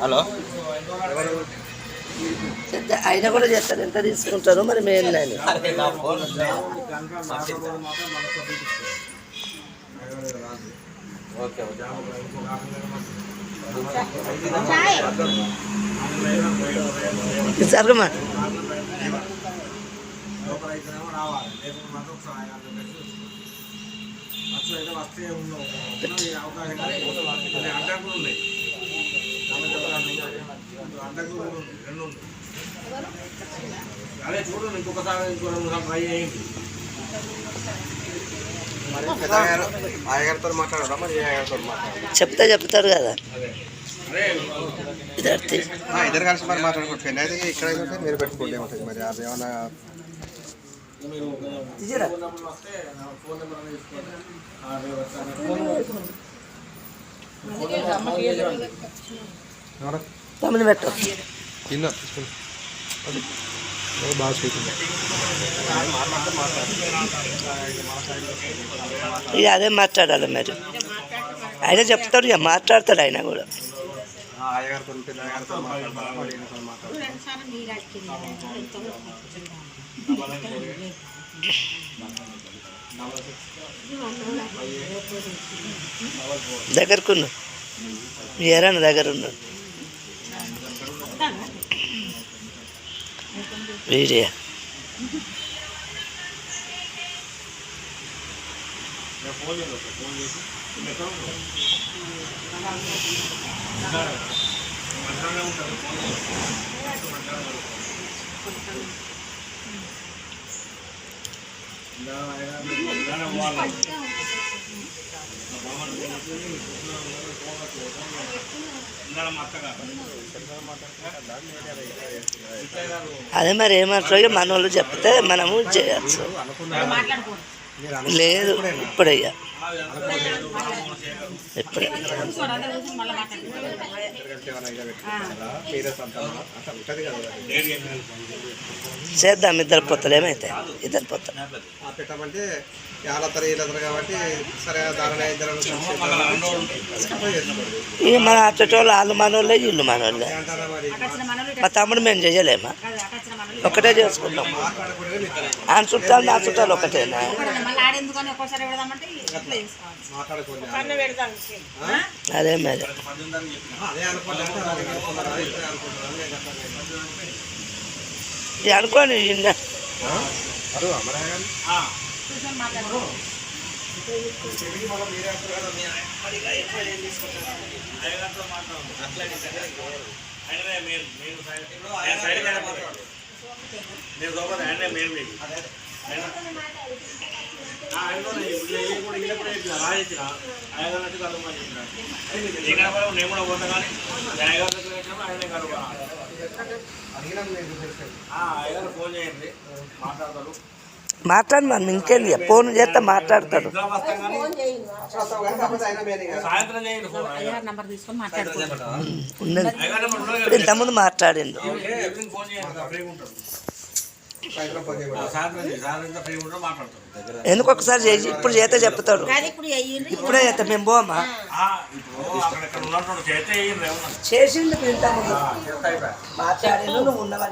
Hello. ఆయన కూడా చేస్తారు. ఎంత తీసుకుంటారో మరి మేము నేను అరే నా ఫోన్ ఓకే ఓకే. జరగమా? అదే చూడండి ఇంకొకసారి ఇంకో రెండు సార్లు ట్రై చేయండి మరి పెద్దగారు ఆయగారితో మాట్లాడరా మరి ఏ ఆయగారితో మాట్లాడారు చెప్తే చెప్తారు కదా అదే అదే ఇది అర్థం. ఇద్దరు కలిసి మరి మాట్లాడుకోండి పెళ్ళి అయితే ఇక్కడ ఉంటే మీరు పెట్టుకోండి ఏముంటుంది మరి అది ఏమన్నా మీరు ఫోన్ నెంబర్ వస్తే నా ఫోన్ నెంబర్ అనేది తీసుకోండి ఆ, రేపు వస్తాను. ఫోన్ నెంబర్ తమ్ముని పెట్టు బాగా ఇక అదే మాట్లాడాలి మరి. ఆయన చెప్తాడు ఇక మాట్లాడతాడు ఆయన కూడా. ఆయగారితో పెద్ద ఆయగారితో మాట్లాడతారా మరి ఈయనతో దగ్గర ఉన్నాడు అదే మరి ఏమంటారు మన వాళ్ళు చెప్తే మనము చేయచ్చు. లేదు ఇప్పుడయ్యా. ఇప్పుడే. చేద్దాం ఇద్దరు పొత్తులు ఏమైతే ఇద్దరు పొత్తులు పెట్టమంటే కాబట్టి సరే ఇక మన అట్టటోళ్ళు వాళ్ళు మనోళ్ళే వీళ్ళు మనోళ్ళే. మా తమ్ముడు మేము చేయలేమా? ఒకటే చేసుకుంటాం ఆయన చుట్టాలు నా చుట్టాలు ఒకటేనా అదే మరి అనుకోని నేను లోపల ఆయనే మెయిన్ మీకు నేను కూడా పోతా కానీ ఆయన గారు అడిగినా నేను చూసేస్తాను ఆయన ఫోన్ చేయండి. మాట్లాడతారు. మాట్లాడు మనం ఇంకేంది? ఫోన్ చేస్తే మాట్లాడతాడు. ఉన్నది. ఇప్పుడు ఇంతకుముందు మాట్లాడిండు. ఎందుకు ఒకసారి చేసి ఇప్పుడు చేస్తే చెప్తాడు. ఇప్పుడు చేస్తే మేము పోమా? చేసింది ఇంతకుముందు. మాట్లాడిండు నువ్వు ఉన్నవని